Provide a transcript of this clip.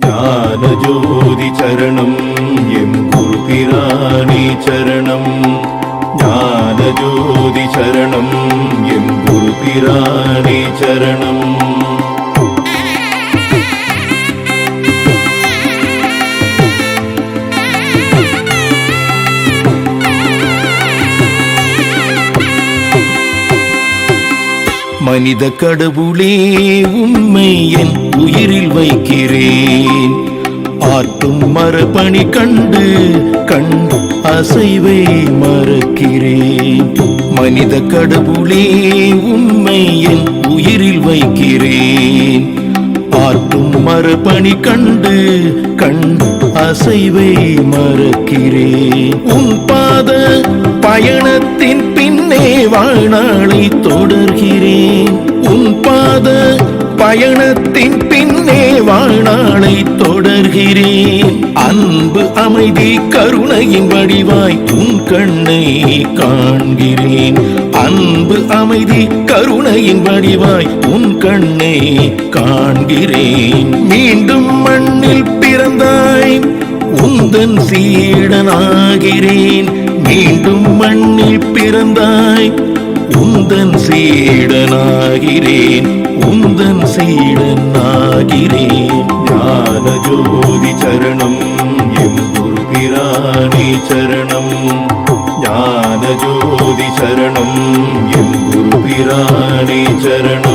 ஞானஜோதி சரணம் எம் குரு பிராணி சரணம். ஞானஜோதி சரணம் எம் குரு பிராணி சரணம். மனித கடவுளே உண்மை என் உயிரில் வைக்கிறேன். ஆர்த்தும் மரபணி கண்டு கண்டு அசைவை மறக்கிறேன். மனித கடவுளே உண்மை என் உயிரில் வைக்கிறேன். பார்க்கும் மரபணி கண்டு கண்டு அசைவை மறக்கிறேன். உன் பாத பயணத்தின் பின்னே வாழ்நாளை தொடர்கிறேன். உன் பாத பயணத்தின் பின்னே வாழ்நாளை உணர்கிறேன் அன்பு அமைதி கருணையின் வடிவாய் உன் கண்ணை காண்கிறேன். அன்பு அமைதி கருணையின் வடிவாய் உன் கண்ணை காண்கிறேன். மீண்டும் மண்ணில் பிறந்தாய் உந்தன் சீடனாகிறேன். மீண்டும் மண்ணில் பிறந்தாய் உந்தன் சீடனாகிறேன். உந்தன் சீடனாகிறேன். சரணம். ஞான ஜோதி சரணம். என் குரு பிராணி சரணம்.